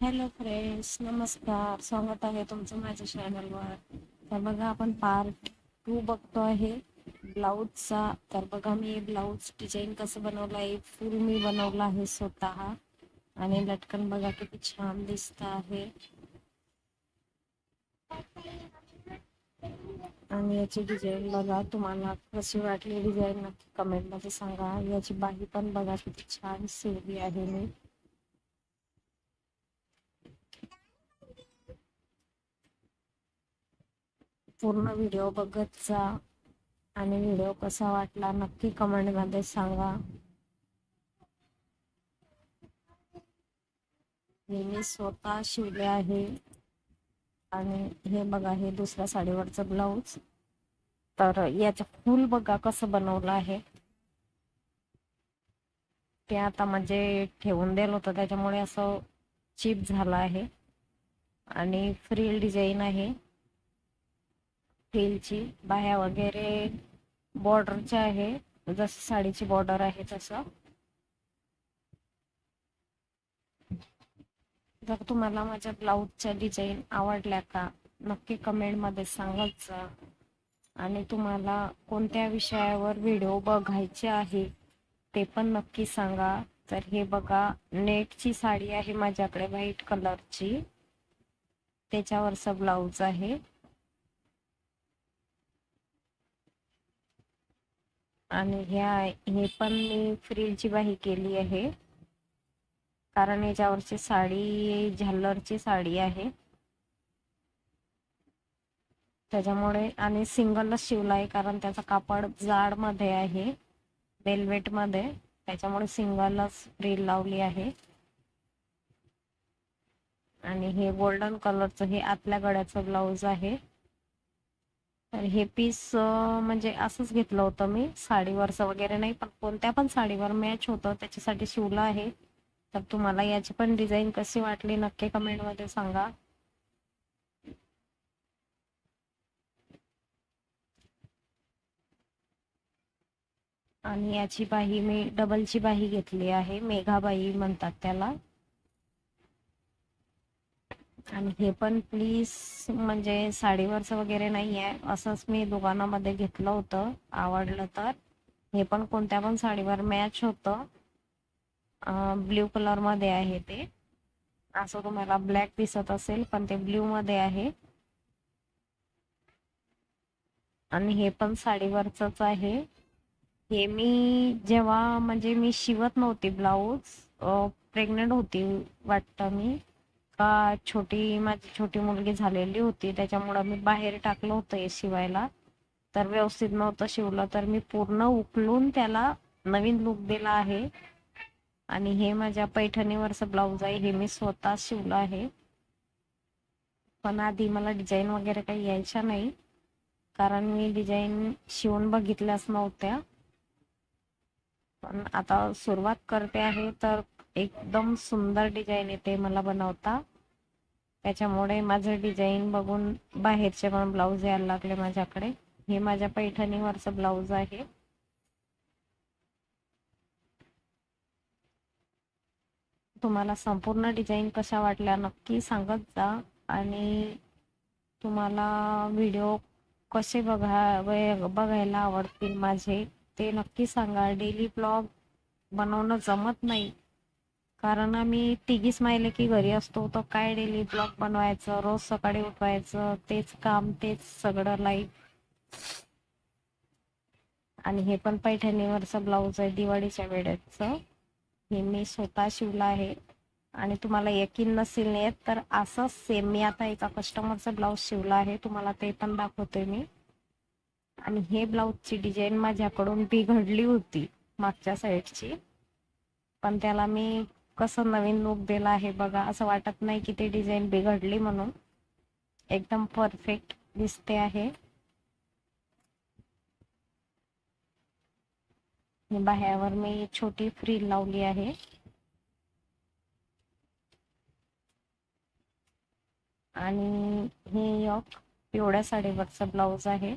Hello friends नमस्कार. स्वागत आहे तुमचं माझ्या चॅनलवर तर बघा आपण पार्ट टू बघतो आहे. ब्लाऊजचा तर बघा मी ब्लाऊज डिझाईन कसं बनवलं आहे. फुल मी बनवलं आहे स्वतः. आणि लटकन बघा किती छान दिसत आहे. आणि याची डिझाईन बघा तुम्हाला कशी वाटली डिझाईन नक्की कमेंटमध्ये सांगा. याची बाही पण बघा किती छान शिवली आहे मी. पूर्ण व्हिडिओ बघत जा आणि व्हिडिओ कसा वाटला नक्की कमेंटमध्ये सांगा. हे मी स्वतः शिवले आहे आणि हे बघा हे दुसऱ्या साडीवरचं ब्लाऊज. तर याचं फूल बघा कसं बनवलं आहे. ते आता म्हणजे ठेवून दिलं होतं त्याच्यामुळे असं चिप झालं आहे. आणि फ्रील डिझाईन आहे. फ्रीलची बाह्या वगैरे बॉर्डरच्या आहे. जसं साडीची बॉर्डर आहे तसं. जर तुम्हाला माझ्या ब्लाऊजच्या डिझाईन आवडल्या का नक्की कमेंटमध्ये सांगत जा आणि तुम्हाला कोणत्या विषयावर व्हिडिओ बघायचे आहे ते पण नक्की सांगा. तर हे बघा नेटची साडी आहे माझ्याकडे व्हाईट कलरची त्याच्यावरचा ब्लाऊज आहे. आणि ह्या हे पण मी फ्रिलची बाही केली आहे. कारण याच्यावरची साडी झालरची साडी आहे. त्याच्यामुळे आणि सिंगलच शिवला आहे कारण त्याचा कापड जाडमध्ये आहे. वेल्वेटमध्ये. त्याच्यामुळे सिंगलच फ्रील लावली आहे. आणि हे गोल्डन कलरचं हे आतल्या गळ्याचं ब्लाऊज आहे. तर हे पीस म्हणजे असंच घेतलं होतं मी. साडीवरचं वगैरे नाही पण कोणत्या पण साडीवर मॅच होतं त्याच्यासाठी शिवलं आहे. तर तुम्हाला याची पण डिझाईन कशी वाटली नक्की कमेंटमध्ये सांगा. आणि याची बाही मी डबलची बाही घेतली आहे. मेघाबाई म्हणतात त्याला. आणि हे पण प्लीज म्हणजे साडीवरचं वगैरे नाही आहे असंच मी दुकानामध्ये घेतलं होतं. आवडलं तर. हे पण कोणत्या पण साडीवर मॅच होतं. ब्ल्यू कलरमध्ये आहे ते. असं तुम्हाला ब्लॅक दिसत असेल पण ते ब्ल्यूमध्ये आहे. आणि हे पण साडीवरच आहे. हे मी जेव्हा म्हणजे मी शिवत नव्हती ब्लाऊज प्रेग्नंट होती वाटतं मी. छोटी माझी छोटी मुलगी झालेली होती त्याच्यामुळं मी बाहेर टाकलं होतं हे शिवायला. तर व्यवस्थित नव्हतं शिवलं तर मी पूर्ण उकलून त्याला नवीन लुक दिला आहे. आणि हे माझ्या पैठणीवरचं ब्लाऊज आहे हे मी स्वतः शिवलं आहे. पण आधी मला डिझाईन वगैरे काही यायच्या नाही कारण मी डिझाईन शिवून बघितल्याच नव्हत्या. पण आता सुरुवात करते आहे तर एकदम सुंदर डिझाईन येते मला बनवता. त्याच्यामुळे माझं डिझाईन बघून बाहेरचे पण ब्लाऊज यायला लागले माझ्याकडे. हे माझ्या पैठणीवरचं ब्लाऊज आहे. तुम्हाला संपूर्ण डिझाईन कशा वाटल्या नक्की सांगत जा आणि तुम्हाला व्हिडिओ कसे बघा बघायला आवडतील माझे ते नक्की सांगा. डेली ब्लॉग बनवणं जमत नाही. कारण आम्ही तिघीच माहिले की घरी असतो तर काय डेली ब्लॉग बनवायचं रोज सकाळी उठवायचं तेच काम तेच सगळं लाईफ आणि हे पण पैठणीवरचं ब्लाऊज आहे दिवाळीच्या वेळेचं. हे मी स्वतः शिवलं आहे. आणि तुम्हाला यकीन नसेल येत तर असं सेम मी आता एका कस्टमरचं ब्लाऊज शिवला आहे. तुम्हाला ते पण दाखवते मी. आणि हे ब्लाऊजची डिझाईन माझ्याकडून बिघडली होती मागच्या साईडची पण त्याला मी कसं नवीन लुक दिला आहे बघा. असं वाटत नाही की ती डिझाईन बिघडली म्हणून. एकदम परफेक्ट दिसते आहे. बाह्यावर मी छोटी फ्रील लावली आहे. आणि हे एक पिवळ्या साडीवरचा ब्लाऊज आहे.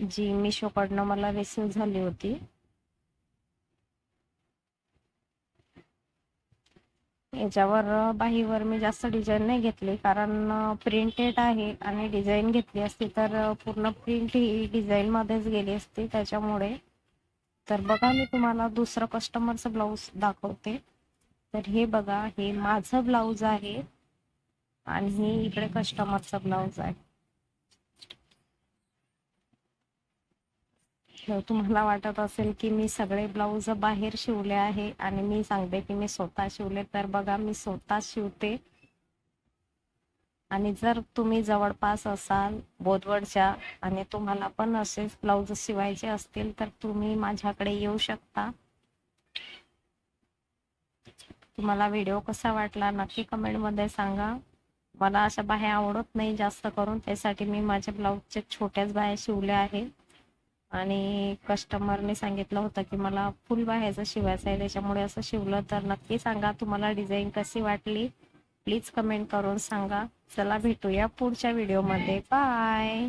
जी मिशोकडनं मला रिसिव्ह झाली होती. याच्यावर बाहीवर मी जास्त डिझाईन नाही घेतली. कारण प्रिंटेड आहे आणि डिझाईन घेतली असती तर पूर्ण प्रिंट ही डिझाईनमध्येच गेली असती त्याच्यामुळे. तर बघा मी तुम्हाला दुसरं कस्टमरचं ब्लाऊज दाखवते. तर हे बघा हे माझं ब्लाऊज आहे आणि हे इकडे कस्टमरचं ब्लाऊज आहे. तुम्हाला वाटत असेल की मी सगळे ब्लाऊज बाहेर शिवले आहे आणि मी सांगते की मी स्वतः शिवले तर बघा मी स्वतः शिवते. आणि जर तुम्ही जवळपास असाल बोदवडच्या आणि तुम्हाला पण असेच ब्लाऊज शिवायचे असतील तर तुम्ही माझ्याकडे येऊ शकता. तुम्हाला व्हिडिओ कसा वाटला नक्की कमेंटमध्ये सांगा. मला अशा बाह्या आवडत नाही जास्त करून त्यासाठी मी माझ्या ब्लाऊजचे छोट्याच बाह्या शिवल्या आहेत. आणि कस्टमरने सांगितलं होतं की मला फुल बाह्याचं शिवायचं आहे. त्याच्यामुळे असं शिवलं तर नक्की सांगा तुम्हाला डिझाईन कशी वाटली. प्लीज कमेंट करून सांगा. चला भेटूया पुढच्या व्हिडिओमध्ये बाय